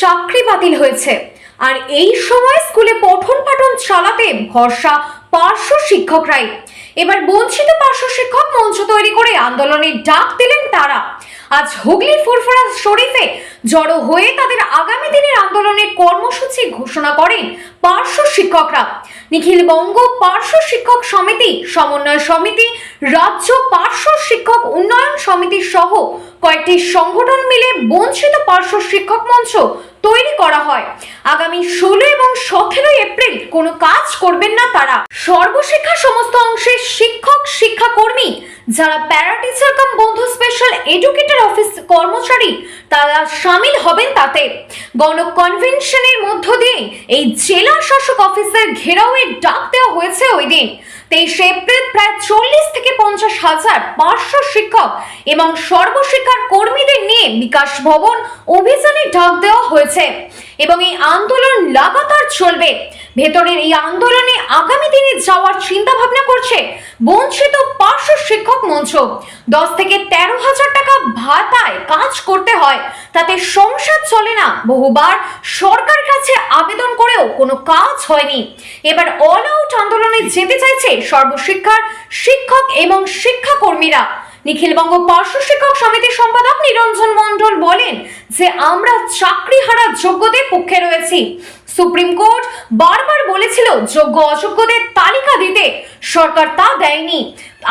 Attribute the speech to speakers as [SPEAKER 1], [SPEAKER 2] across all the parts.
[SPEAKER 1] চাকরি বাতিল হয়েছে। আর এই সময় স্কুলে পঠন পাঠন চালাতে ভরসা পার্শ্ব শিক্ষকরাই। এবার বঞ্চিত পার্শ্ব শিক্ষক মঞ্চ তৈরি করে আন্দোলনের ডাক দিলেন তারা। আজ হুগলির ফুরফুরা শরীফে জড়ো হয়ে তাদের আগামী দিনের আন্দোলনের কর্মসূচি ঘোষণা করেন পার্শ্ব শিক্ষকরা। নিখিল বঙ্গ পার্শ্ব শিক্ষক সমিতি, সমন্বয় সমিতি, রাজ্য পার্শ্ব শিক্ষক উন্নয়ন সমিতি সহ কয়েকটি সংগঠন মিলে বঞ্চিত পার্শ্ব শিক্ষক মঞ্চ তৈরি করা হয়। আগামী ষোলো এবং সতেরোই এপ্রিল কোনো কাজ করবেন না তারা। সর্বশিক্ষা সমস্ত অংশের শিক্ষক, শিক্ষাকর্মী, যারা প্যারা টিচার কাম বন্ধু, স্পেশাল এডুকেটর অফিস কর্মচারী, তারা সামিল হবেন তাতে। গণ কনভেনশনের মধ্য দিয়ে এই জেলা শাসক অফিসের ঘেরাওয়ের ডাক দেওয়া হয়েছে ওই দিন। তেইশে এপ্রিল প্রায় চল্লিশ থেকে পঞ্চাশ হাজার পাঁচশো শিক্ষক এবং সর্বশিক্ষার কর্মীদের নিয়ে বিকাশ ভবন অভিযানে ডাক দেওয়া হয়েছে। এবং এই আন্দোলন লাগাতার চলবে। ভেতরের এই আন্দোলনে আগামী দিনে যাওয়ার চিন্তা ভাবনা করছে বঞ্চিত পার্শ্ব শিক্ষক মঞ্চ। দশ থেকে তেরো হাজার টাকা ভাতায় কাজ করতে হয়, তাতে সংসার চলে না। বহুবার সরকারের কাছে আবেদন করেও কোনো কাজ হয়নি। এবার অল আউট আন্দোলনে যেতে চাইছে সর্বশিক্ষার শিক্ষক এবং শিক্ষাকর্মীরা। নিখিলবঙ্গ পার্শ্ব শিক্ষক সমিতির সম্পাদক নিরঞ্জন মণ্ডল বলেন যে আমরা চাকরি হারার যোগ্যদের পক্ষে রয়েছি। সুপ্রিম কোর্ট বারবার বলেছিল যোগ্য অযোগ্যদের তালিকা দিতে। সরকার তা দেয়নি।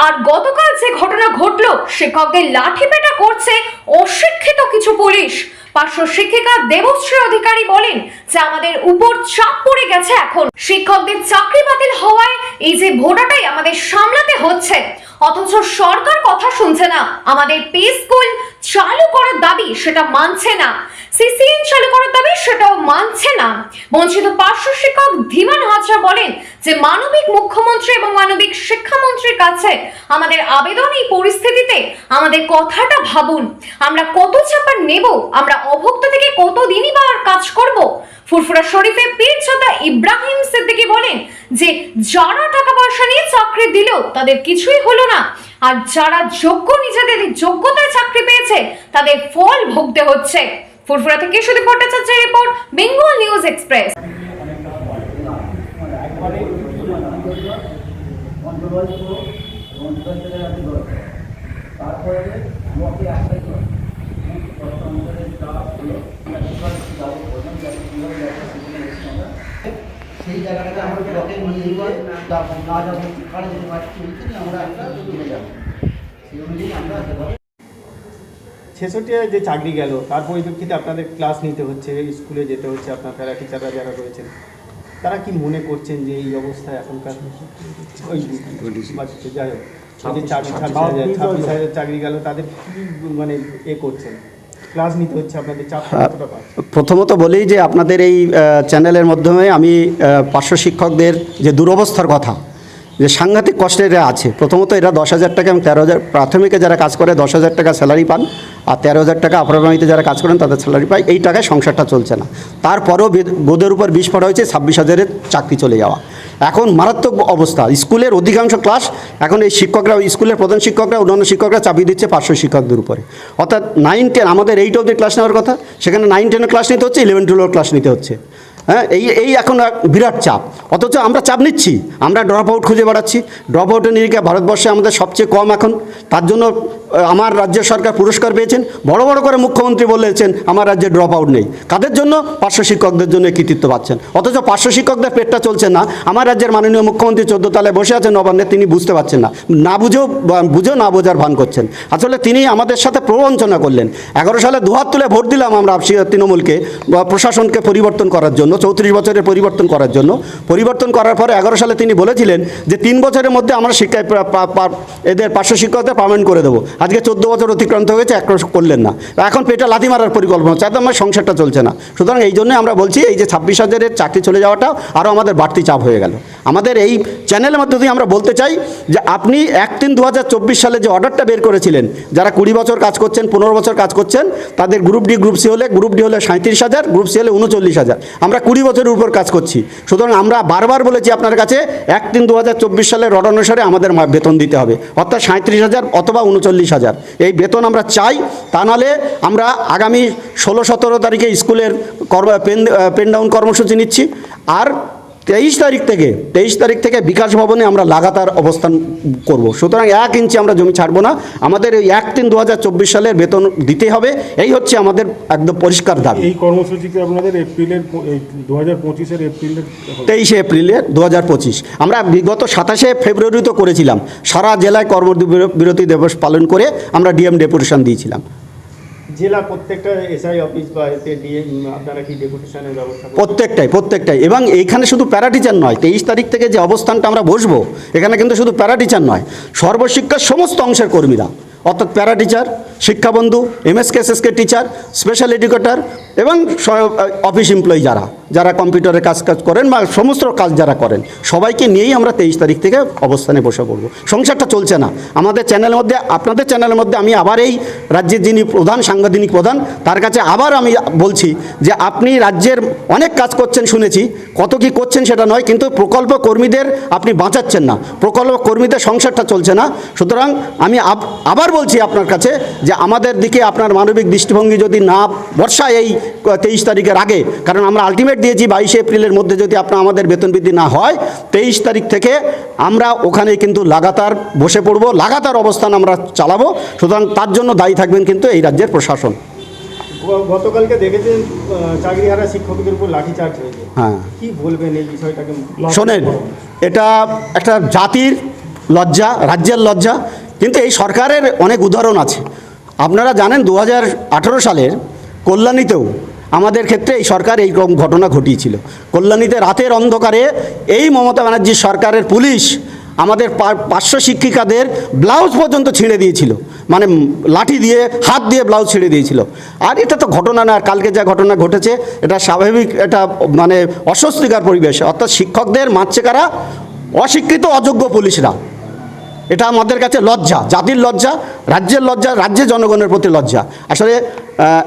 [SPEAKER 1] আর গতকাল যে ঘটনা ঘটলো, শিক্ষকদের লাঠিপেটা করছে অশিক্ষিত কিছু পুলিশ। পার্শ্ব শিক্ষিকা দেবশ্রী অধিকারী বলেন যে আমাদের উপর চাপ পড়ে গেছে এখন। শিক্ষকদের চাকরি বাতিল হওয়ায় এই যে ভোটাটাই আমাদের সামলাতে হচ্ছে। অথচ সরকার কথা শুনছে না। আমাদের পে স্কুল চালু করার দাবি সেটা মানছে না। সিসিএন চালু করার দাবি সেটাও মানছে না। বঞ্চিত পার্শ্ব শিক্ষক ধীমান হাজরা বলেন যে, মানবিক মুখ্যমন্ত্রী এবং মানবিক শিক্ষামন্ত্রীর কাছে আমাদের আবেদন এই পরিস্থিতিতে আমাদের কথাটা ভাবুন। আমরা কত চাপা নেব? আমরা অভুক্ত থেকে কতদিনই বা আর কাজ করব? ফুরফুরা শরীফে পীরচোদা ইব্রাহিম সিদ্দিকী বলেন যে, যারা টাকা পয়সা নিয়ে চাকরি দিল তাদের কিছুই হলো না। আর যারা যোগ্য নিজেদের যোগ্যতায় চাকরি পেয়েছে, তাদের ফল ভুগতে হচ্ছে। ফুরফুরা থেকে সুদীপ ভট্টাচার্যের রিপোর্ট, বেঙ্গল নিউজ এক্সপ্রেস।
[SPEAKER 2] তারপরে আমাকে একটাই করে দশটা অঞ্চলের যা হলো আমরা কীভাবে কী যাব প্রথম যাব কীভাবে যাব সেখানে এসে আমরা সেই জায়গাটাতে আমরা ব্লকে নিয়ে গিয়ে যাব না যাব কারণ যেতে পারছি আমরা একটা চলে যাব। সেই অনুযায়ী আমরা
[SPEAKER 3] যে চাকরি গেল তার পরিপ্রেক্ষিতে আপনাদের ক্লাস নিতে হচ্ছে স্কুলে যেতে হচ্ছে আপনার প্যারা টিচাররা যারা রয়েছেন তারা কি মনে করছেন যে এই অবস্থায় এখনকার ওই যাই হোক যে চাকরি ছাব্বিশ হাজার ছাব্বিশ হাজার চাকরি গেল তাদের কি মানে এ করছেন? ক্লাস নিতে হচ্ছে আপনাদের চাপ
[SPEAKER 4] প্রথমত বলি যে আপনাদের এই চ্যানেলের মাধ্যমে আমি পার্শ্ব শিক্ষকদের যে দুরবস্থার কথা যে সাংঘাতিক কষ্টে আছে প্রথমত এরা দশ হাজার টাকা এবং তেরো হাজার প্রাথমিকে যারা কাজ করে দশ হাজার টাকা স্যালারি পান আর তেরো হাজার টাকা অপরামিতে যারা কাজ করেন তাদের স্যালারি পায়। এই টাকায় সংসারটা চলছে না। তারপরেও বোধের উপর বিষ পড়া হয়েছে, ছাব্বিশ হাজারের চাকরি চলে যাওয়া। এখন মারাত্মক অবস্থা। স্কুলের অধিকাংশ ক্লাস এখন এই শিক্ষকরা, স্কুলের প্রধান শিক্ষকরা, অন্যান্য শিক্ষকরা চাপিয়ে দিচ্ছে পাঁচশো শিক্ষকদের উপরে। অর্থাৎ নাইন টেন আমাদের এইট অব্দি ক্লাস নেওয়ার কথা। সেখানে নাইন টেনের ক্লাস নিতে হচ্ছে ইলেভেন টুয়েলভের ক্লাস নিতে হচ্ছে। হ্যাঁ এই এই এখন বিরাট চাপ। অথচ আমরা চাপ নিচ্ছি। আমরা ড্রপ আউট খুঁজে বেড়াচ্ছি। ড্রপ আউটের নিরিখে ভারতবর্ষে আমাদের সবচেয়ে কম এখন। তার জন্য আমার রাজ্যের সরকার পুরস্কার পেয়েছেন। বড় বড় করে মুখ্যমন্ত্রী বলেছেন, আমার রাজ্যে ড্রপ আউট নেই। কাদের জন্য? পার্শ্ব শিক্ষকদের জন্য কৃতিত্ব পাচ্ছেন। অথচ পার্শ্ব শিক্ষকদের পেটটা চলছে না। আমার রাজ্যের মাননীয় মুখ্যমন্ত্রী চোদ্দ তালে বসে আছেন নবান্নে, তিনি বুঝতে পারছেন না। না বুঝেও বুঝেও না বোঝার ভান করছেন। আসলে তিনি আমাদের সাথে প্রবঞ্চনা করলেন। এগারো সালে দুহাত তুলে ভোট দিলাম আমরা তৃণমূলকে প্রশাসনকে পরিবর্তন করার জন্য। চৌত্রিশ বছরের পরিবর্তন করার জন্য। পরিবর্তন করার পরে এগারো সালে তিনি বলেছিলেন যে, তিন বছরের মধ্যে আমরা শিক্ষায় এদের পার্শ্ব শিক্ষকদের পার্মানেন্ট করে দেবো। আজকে চোদ্দ বছর অতিক্রান্ত হয়েছে, এক করলেন না। এখন পেটে লাথি মারার পরিকল্পনা হচ্ছে আমার সংসারটা চলছে না। সুতরাং এই জন্য আমরা বলছি, এই যে ছাব্বিশ হাজারের চাকরি চলে যাওয়াটাও আরও আমাদের বাড়তি চাপ হয়ে গেল। আমাদের এই চ্যানেলের মধ্যে দিয়ে আমরা বলতে চাই যে, আপনি এক তিন দু সালে যে অর্ডারটা বের করেছিলেন, যারা কুড়ি বছর কাজ করছেন, পনেরো বছর কাজ করছেন, তাদের গ্রুপ ডি গ্রুপ সি হলে গ্রুপ ডি হলে সাঁত্রিশ হাজার গ্রুপ সি হলে উনচল্লিশ হাজার। আমরা কুড়ি বছরের উপর কাজ করছি। সুতরাং আমরা বারবার বলেছি আপনার কাছে, এক তিন দু সালের রড অনুসারে আমাদের বেতন দিতে হবে। অর্থাৎ সাঁত্রিশ হাজার অথবা উনচল্লিশ হাজার। এই বেতন আমরা চাই, তা নাহলে আমরা আগামী ষোলো সতেরো তারিখে স্কুলের কর্ম পেন পেন ডাউন কর্মসূচি নিচ্ছি। আর তেইশ তারিখ থেকে তেইশ তারিখ থেকে বিকাশ ভবনে আমরা লাগাতার অবস্থান করব। সুতরাং এক ইঞ্চি আমরা জমি ছাড়বো না। আমাদের এই এক তিন দু সালের বেতন দিতে হবে। এই হচ্ছে আমাদের একদম পরিষ্কার দাবি।
[SPEAKER 5] এই কর্মসূচিতে আপনাদের এপ্রিলের দু হাজার পঁচিশের এপ্রিলের
[SPEAKER 4] তেইশে এপ্রিলে দু হাজার পঁচিশ। আমরা বিগত সাতাশে ফেব্রুয়ারি তো করেছিলাম। সারা জেলায় কর্মবিরতি দিবস পালন করে আমরা ডিএম ডেপুটেশন দিয়েছিলাম।
[SPEAKER 3] জেলা প্রত্যেকটা এসআই অফিস বা এতে দিয়ে আপনারা কি ডেপুটেশনের ব্যবস্থা
[SPEAKER 4] প্রত্যেকটাই প্রত্যেকটাই। এবং এইখানে শুধু প্যারা টিচার নয়, তেইশ তারিখ থেকে যে অবস্থানটা আমরা বসবো, এখানে কিন্তু শুধু প্যারা টিচার নয়, সর্বশিক্ষার সমস্ত অংশের কর্মীরা, অর্থাৎ para teacher শিক্ষাবন্ধু MSK SSK teacher special educator এবং অফিস এমপ্লয়ি যারা যারা কম্পিউটারে কাজ কাজ করেন বা সমস্ত কাজ যারা করেন, সবাইকে নিয়েই আমরা তেইশ তারিখ থেকে অবস্থানে বসে পড়ব। সংসারটা চলছে না। আমাদের চ্যানেলের মধ্যে, আপনাদের চ্যানেলের মধ্যে আমি আবার এই রাজ্যের যিনি প্রধান সাংবিধানিক প্রধান, তার কাছে আবার আমি বলছি যে আপনি রাজ্যের অনেক কাজ করছেন শুনেছি, কত কি করছেন সেটা নয়, কিন্তু প্রকল্প কর্মীদের আপনি বাঁচাচ্ছেন না। প্রকল্প কর্মীদের সংসারটা চলছে না। সুতরাং আমি আবার বলছি আপনার কাছে যে আমাদের দিকে আপনার মানবিক দৃষ্টিভঙ্গি যদি না বর্ষায় এই তেইশ তারিখের আগে কারণ আমরা আলটিমেট দিয়েছি বাইশে এপ্রিলের মধ্যে যদি আপনার আমাদের বেতন বৃদ্ধি না হয় তেইশ তারিখ থেকে আমরা ওখানে কিন্তু লাগাতার বসে পড়ব লাগাতার অবস্থান আমরা চালাবো সুতরাং তার জন্য দায়ী থাকবেন কিন্তু এই রাজ্যের প্রশাসন।
[SPEAKER 3] গ- গতকালকে দেখেছেন চাকরিহারা শিক্ষকদের উপর লাঠিচার্জ হয়েছে।
[SPEAKER 4] হ্যাঁ।
[SPEAKER 3] কি বলবেন এই বিষয়টাকে?
[SPEAKER 4] শোনেন এটা একটা জাতির লজ্জা রাজ্যের লজ্জা কিন্তু এই সরকারের অনেক উদাহরণ আছে। আপনারা জানেন দু হাজার আঠারো সালের কল্যাণীতেও আমাদের ক্ষেত্রে এই সরকার এই ঘটনা ঘটিয়েছিল। কল্যাণীতে রাতের অন্ধকারে এই মমতা ব্যানার্জির সরকারের পুলিশ আমাদের পার্শ্ব শিক্ষিকাদের ব্লাউজ পর্যন্ত ছিঁড়ে দিয়েছিল। মানে লাঠি দিয়ে, হাত দিয়ে ব্লাউজ ছিঁড়ে দিয়েছিল। আর এটা তো ঘটনা না কালকে যা ঘটনা ঘটেছে, এটা স্বাভাবিক, এটা মানে অস্বস্তিকর পরিবেশ। অর্থাৎ শিক্ষকদের কারা? অশিক্ষিত, অযোগ্য পুলিশরা। এটা আমাদের কাছে লজ্জা, জাতির লজ্জা, রাজ্যের লজ্জা, রাজ্যের জনগণের প্রতি লজ্জা। আসলে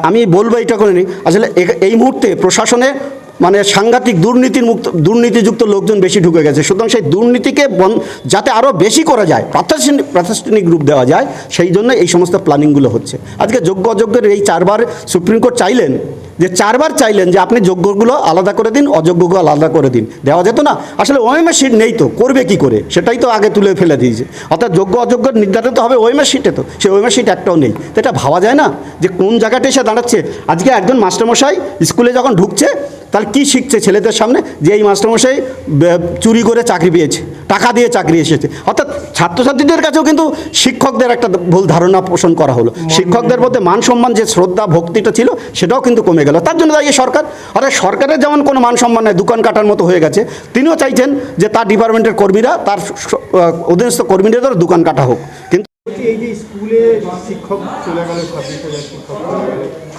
[SPEAKER 4] আমি বলব এটা করে নি, আসলে এই মুহূর্তে প্রশাসনে মানে সাংঘাতিক দুর্নীতির মুক্ত, দুর্নীতিযুক্ত লোকজন বেশি ঢুকে গেছে। সুতরাং সেই দুর্নীতিকে বন, যাতে আরও বেশি করা যায়, প্রাতিষ্ঠানিক প্রাতিষ্ঠানিক রূপ দেওয়া যায়, সেই জন্য এই সমস্ত প্ল্যানিংগুলো হচ্ছে। আজকে যোগ্য অযোগ্যের এই চারবার সুপ্রিম কোর্ট চাইলেন যে চারবার চাইলেন যে আপনি যোগ্যগুলো আলাদা করে দিন অযোগ্যগুলো আলাদা করে দিন। দেওয়া যেত না। আসলে ওএমএ সিট নেই তো, করবে কি করে? সেটাই তো আগে তুলে ফেলে দিয়েছে। অর্থাৎ যোগ্য অযোগ্য নির্ধারিত হবে ওএমএ সিটে তো। সেই ওএমএ সিট একটাও নেই। তো এটা ভাবা যায় না যে কোন জায়গাটা এসে দাঁড়াচ্ছে? আজকে একজন মাস্টারমশাই স্কুলে যখন ঢুকছে তাহলে কী শিখছে ছেলেদের সামনে? যে এই মাস্টারমশাই চুরি করে চাকরি পেয়েছে টাকা দিয়ে চাকরি এসেছে। অর্থাৎ ছাত্রছাত্রীদের কাছেও কিন্তু শিক্ষকদের একটা ভুল ধারণা পোষণ করা হলো। শিক্ষকদের মধ্যে মান সম্মান যে শ্রদ্ধা ভক্তিটা ছিল সেটাও কিন্তু কমে গেল। তার জন্য দাঁড়িয়ে সরকার। অর্থাৎ সরকারের যেমন কোনো মান সম্মান নেই দোকান কাটার মতো হয়ে গেছে তিনিও চাইছেন যে তার ডিপার্টমেন্টের কর্মীরা তার অধীনস্থ কর্মীদের দোকান কাটা হোক। কিন্তু
[SPEAKER 3] এই যে স্কুলে শিক্ষক চলে গেল শিক্ষক চলে গেল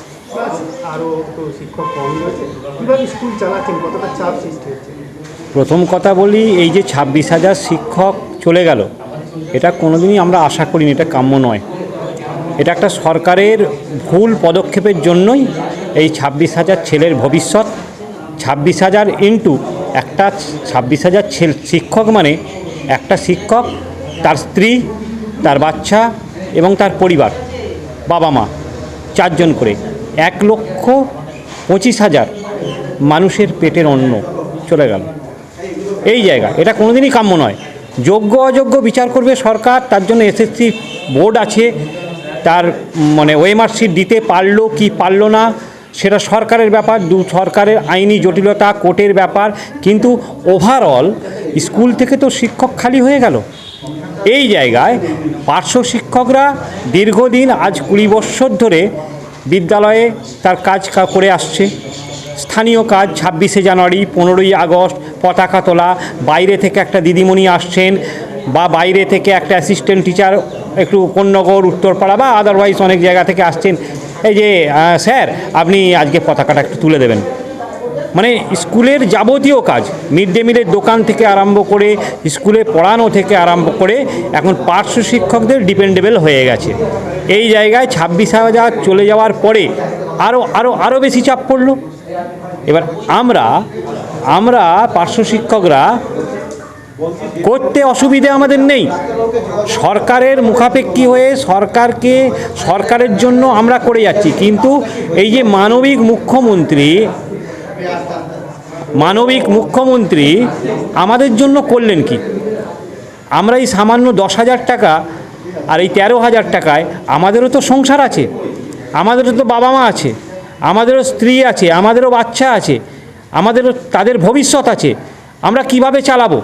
[SPEAKER 6] প্রথম কথা বলি, এই যে ছাব্বিশ হাজার শিক্ষক চলে গেল, এটা কোনোদিনই আমরা আশা করিনি, এটা কাম্য নয়। এটা একটা সরকারের ভুল পদক্ষেপের জন্যই এই ছাব্বিশ হাজার ছেলের ভবিষ্যৎ, ছাব্বিশ হাজার ইন্টু একটা ছাব্বিশ হাজার ছেল, শিক্ষক মানে একটা শিক্ষক, তার স্ত্রী, তার বাচ্চা এবং তার পরিবার, বাবা মা, চারজন করে। এক লক্ষ পঁচিশ হাজার মানুষের পেটের অন্ন চলে গেল। এই জায়গা, এটা কোনোদিনই কাম্য নয়। যোগ্য, অযোগ্য বিচার করবে সরকার, তার জন্য এসএসসি বোর্ড আছে। তার মানে সিট দিতে পারল কি পারল না, সেটা সরকারের ব্যাপার, দু সরকারের আইনি জটিলতা, কোর্টের ব্যাপার, কিন্তু ওভারঅল স্কুল থেকে তো শিক্ষক খালি হয়ে গেল। এই জায়গায় পার্শ্ব শিক্ষকরা দীর্ঘদিন, আজ কুড়ি বৎসর ধরে বিদ্যালয়ে তার কাজ করে আসছে। স্থানীয় কাজ ছাব্বিশে জানুয়ারি, পনেরোই আগস্ট, পতাকা তোলা। বাইরে থেকে একটা দিদিমণি আসছেন বা বাইরে থেকে একটা অ্যাসিস্ট্যান্ট টিচার একটু উপনগর, উত্তরপাড়া বা আদারওয়াইজ অনেক জায়গা থেকে আসছেন। এই যে স্যার, আপনি আজকে পতাকাটা একটু তুলে দেবেন। মানে স্কুলের যাবতীয় কাজ, মিড ডে মিলের দোকান থেকে আরম্ভ করে স্কুলে পড়ানো থেকে আরম্ভ করে এখন পার্শ্ব শিক্ষকদের ডিপেন্ডেবল হয়ে গেছে। এই জায়গায় ছাব্বিশ হাজার চলে যাওয়ার পরে আরও আরও আরও বেশি চাপ পড়ল। এবার আমরা আমরা পার্শ্ব শিক্ষকরা করতে অসুবিধে আমাদের নেই। সরকারের মুখাপেক্ষী হয়ে সরকারকে, সরকারের জন্য আমরা করে যাচ্ছি। কিন্তু এই যে মানবিক মুখ্যমন্ত্রী মানবিক মুখ্যমন্ত্রী আমাদের জন্য করলেন কি? আমরা এই সামান্য দশ হাজার টাকা আর এই তেরো হাজার টাকায় আমাদেরও তো সংসার আছে, আমাদেরও তো বাবা মা আছে, আমাদেরও স্ত্রী আছে, আমাদেরও বাচ্চা আছে, আমাদেরও তাদের ভবিষ্যৎ আছে, আমরা কীভাবে চালাবো?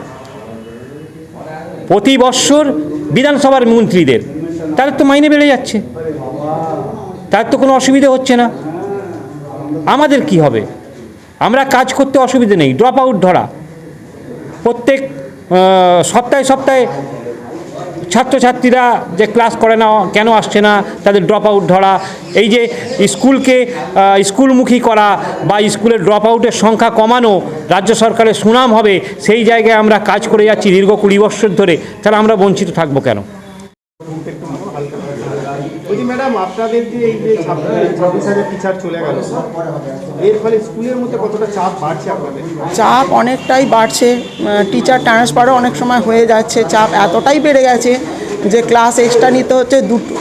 [SPEAKER 6] প্রতি বৎসর বিধানসভার মন্ত্রীদের, তাদের তো মাইনে বেড়ে যাচ্ছে তার তো কোনো অসুবিধে হচ্ছে না, আমাদের কি হবে? আমরা কাজ করতে অসুবিধে নেই ড্রপ আউট ধরা। প্রত্যেক সপ্তাহে সপ্তাহে ছাত্রছাত্রীরা যে ক্লাস করে না, কেন আসছে না, তাদের ড্রপ আউট ধরা। এই যে স্কুলকে স্কুলমুখী করা বা স্কুলের ড্রপ আউটের সংখ্যা কমানো, রাজ্য সরকারের সুনাম হবে, সেই জায়গায় আমরা কাজ করে যাচ্ছি দীর্ঘ কুড়ি বছর ধরে। তাহলে আমরা বঞ্চিত থাকব কেন?
[SPEAKER 3] ম্যাডাম, আপনাদের যে এই যে ছাব্বিশ হাজার টিচার চলে গেল, এর ফলে স্কুলের মধ্যে কতটা চাপ বাড়ছে আপনাদের?
[SPEAKER 7] চাপ অনেকটাই বাড়ছে। টিচার ট্রান্সফারও অনেক সময় হয়ে যাচ্ছে। চাপ এতটাই বেড়ে গেছে যে ক্লাস এক্সট্রা নিতে হচ্ছে দুটো।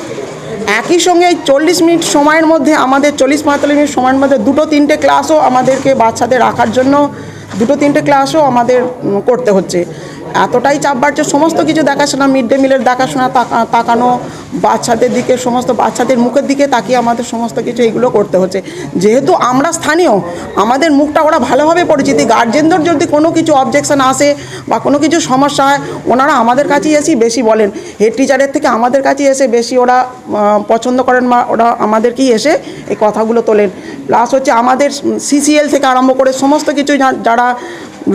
[SPEAKER 7] একই সঙ্গে চল্লিশ মিনিট সময়ের মধ্যে, আমাদের চল্লিশ পঁয়তাল্লিশ মিনিট সময়ের মধ্যে দুটো তিনটে ক্লাসও আমাদেরকে বাচ্চাদের রাখার জন্য, দুটো তিনটে ক্লাসও আমাদের করতে হচ্ছে। এতটাই চাপ বাড়ছে, সমস্ত কিছু দেখাশোনা, মিড ডে মিলের দেখাশোনা তাকানো, বাচ্চাদের দিকে, সমস্ত বাচ্চাদের মুখের দিকে তাকিয়ে আমাদের সমস্ত কিছু এগুলো করতে হচ্ছে। যেহেতু আমরা স্থানীয়, আমাদের মুখটা ওরা ভালোভাবে পরিচিতি গার্জেনদের যদি কোনো কিছু অবজেকশন আসে বা কোনো কিছু সমস্যা হয়, ওনারা আমাদের কাছেই এসেই বেশি বলেন। হেড টিচারের থেকে আমাদের কাছেই এসে বেশি ওরা পছন্দ করেন বা ওরা আমাদেরকেই এসে এই কথাগুলো তোলেন। প্লাস হচ্ছে আমাদের সিসিএল থেকে আরম্ভ করে সমস্ত কিছু যারা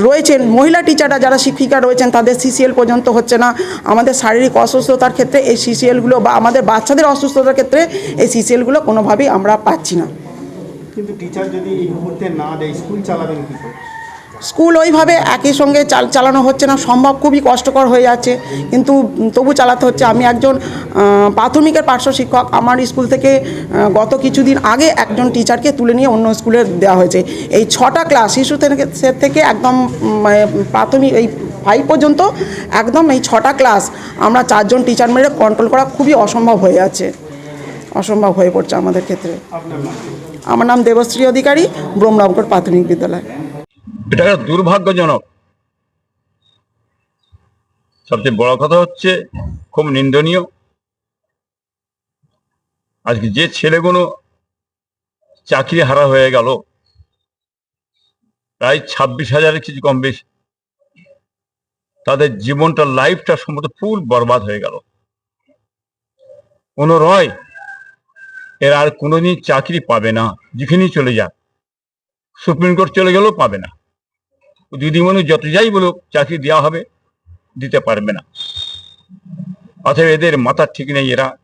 [SPEAKER 7] রয়েছেন, মহিলা টিচাররা যারা শিক্ষিকা রয়েছেন, তাদের সিসিএল পর্যন্ত হচ্ছে না। আমাদের শারীরিক অসুস্থতার ক্ষেত্রে এই সিসিএলগুলো বা আমাদের বাচ্চাদের অসুস্থতার ক্ষেত্রে এই সিসিএলগুলো কোনোভাবেই আমরা পাচ্ছি না।
[SPEAKER 3] কিন্তু টিচার যদি এই মুহূর্তে না দেয় স্কুল চালাবেন করে?
[SPEAKER 7] স্কুল ওইভাবে একই সঙ্গে চাল চালানো হচ্ছে না সম্ভব খুবই কষ্টকর হয়ে যাচ্ছে। কিন্তু তবু চালাতে হচ্ছে। আমি একজন প্রাথমিকের পার্শ্ব শিক্ষক। আমার স্কুল থেকে গত কিছুদিন আগে একজন টিচারকে তুলে নিয়ে অন্য স্কুলে দেওয়া হয়েছে। এই ছটা ক্লাস শিশু থেকে থেকে একদম প্রাথমিক এই ফাইভ পর্যন্ত একদম এই ছটা ক্লাস আমরা চারজন টিচার মেরে কন্ট্রোল করা খুবই অসম্ভব হয়ে যাচ্ছে। অসম্ভব হয়ে পড়ছে আমাদের ক্ষেত্রে। আমার নাম দেবশ্রী অধিকারী ব্রহ্মরামগড় প্রাথমিক বিদ্যালয়।
[SPEAKER 8] এটা দুর্ভাগ্যজনক। সবচেয়ে বড় কথা হচ্ছে, খুব নিন্দনীয়। আজকে যে ছেলেগুলো চাকরি হারা হয়ে গেল, প্রায় ছাব্বিশ হাজারের কিছু কম বেশি, তাদের জীবনটা লাইফটা সম্ভবত ফুল বরবাদ হয়ে গেল। কোনো রয়, এরা আর কোনোদিন চাকরি পাবে না, যেখানেই চলে যাক। সুপ্রিম কোর্ট চলে গেলেও পাবে না। দিদিমণি যত যাই বলুক, চাকরি দেওয়া হবে, দিতে পারবে না। অতএব এদের মাথার ঠিক নেই এরা।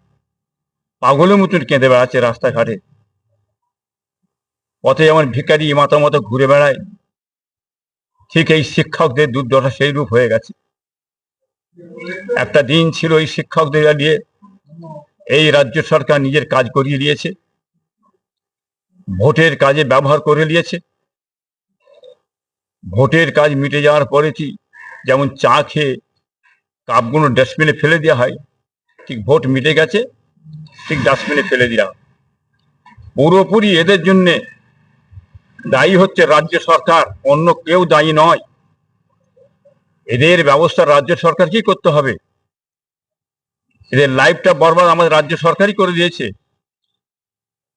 [SPEAKER 8] পাগলের মতন কেঁদে বেড়াচ্ছে রাস্তাঘাটে। পথে যেমন ভিকারি মাথা মতো ঘুরে বেড়ায়। ঠিক এই শিক্ষকদের দুর্দশা সেই রূপ হয়ে গেছে। একটা দিন ছিল এই শিক্ষকদের নিয়ে এই রাজ্য সরকার নিজের কাজ করিয়ে দিয়েছে। ভোটের কাজে ব্যবহার করে নিয়েছে। ভোটের কাজ মিটে যাওয়ার পরে কি যেমন চা খেয়ে কাপগুলো ডাস্টবিনে ফেলে দেওয়া হয়, ঠিক ভোট মিটে গেছে, ঠিক ডাস্টবিনে ফেলে হয়। পুরোপুরি এদের জন্যে দায়ী হচ্ছে রাজ্য সরকার, অন্য কেউ দায়ী নয়। এদের ব্যবস্থা রাজ্য সরকারকেই করতে হবে। এদের লাইফটা বরবাদ আমাদের রাজ্য সরকারই করে দিয়েছে।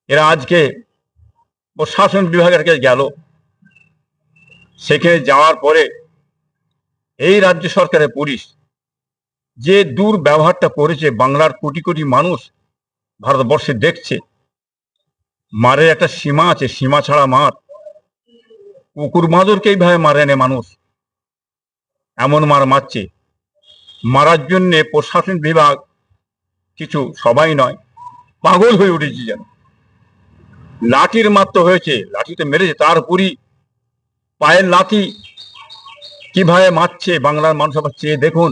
[SPEAKER 8] এরা আজকে প্রশাসন বিভাগের কাছে গেল। সেখানে যাওয়ার পরে এই রাজ্য সরকারের পুলিশ যে দূর ব্যবহারটা করেছে, বাংলার কোটি কোটি মানুষ ভারতবর্ষে দেখছে, মারের একটা সীমা আছে, সীমা ছাড়া মার। কুকুর মাদুরকে এইভাবে মারে নে মানুষ। এমন মার মারছে। মারার জন্যে প্রশাসন বিভাগ কিছু, সবাই নয়, পাগল হয়ে উঠেছে যেন। লাঠির মাত্র হয়েছে লাঠিতে মেরেছে তার উপরই পায়ের লাথি কীভাবে মারছে, বাংলার মানুষ আবার চেয়ে দেখুন।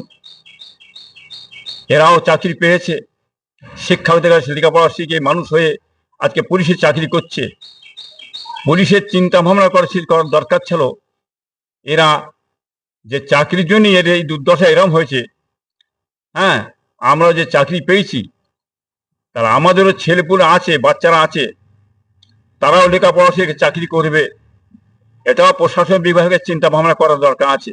[SPEAKER 8] এরাও চাকরি পেয়েছে। শিক্ষাবিদের কাছে লেখাপড়া শিখে মানুষ হয়ে আজকে পুলিশের চাকরি করছে। পুলিশের চিন্তা ভাবনা করার দরকার ছিল। এরা যে চাকরির জন্য এর এই দুর্দশা এরম হয়েছে। হ্যাঁ আমরা যে চাকরি পেয়েছি তারা আমাদেরও ছেলেপুলে আছে, বাচ্চারা আছে, তারাও লেখাপড়া শিখে, চাকরি করবে। এটাও প্রশাসন বিভাগের চিন্তা ভাবনা করার দরকার আছে।